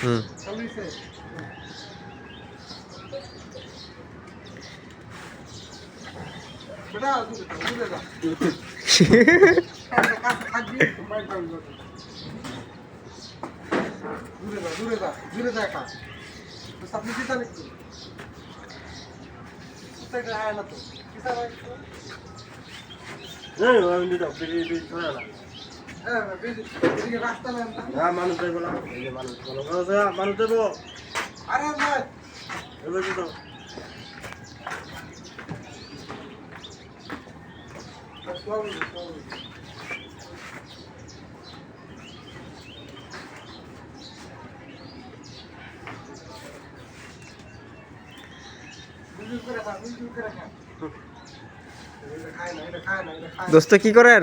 হুম। দূরে যা দূরে যা দূরে যা খা আপনি চিন্তা লিখতো না তো? হ্যাঁ হ্যাঁ মানুষ না। এই যে মানুষ মানুষ মানুষ দেবো। আরে এবার তো। দোস্ত কি করেন?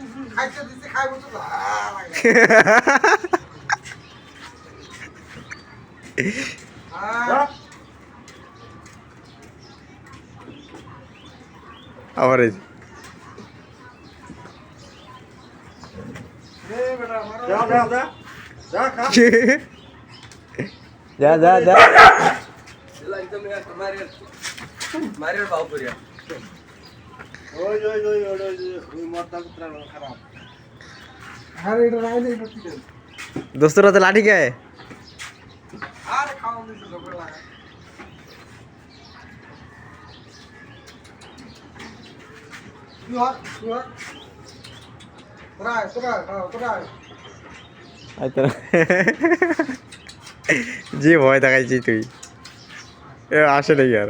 আমার মাস্টার নিয়ে ঘুরতো। খাইতে দিছে, খাইবো তো, আহ, লাগে। আহ, আবার এই যে। এই বেটা, মারো। যা যা যা যা দোস্তরা তো লাঠি। হয়তো যে ভয় দেখাইছি তুই। এ আসে নাকি আর।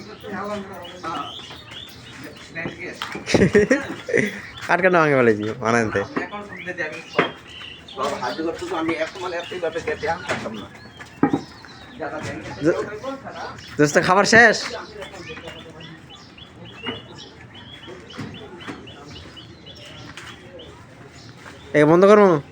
কার কানে ভাঙে বলেছি? কেটে না দোস্ত খাবার শেষ? এ বন্ধ করব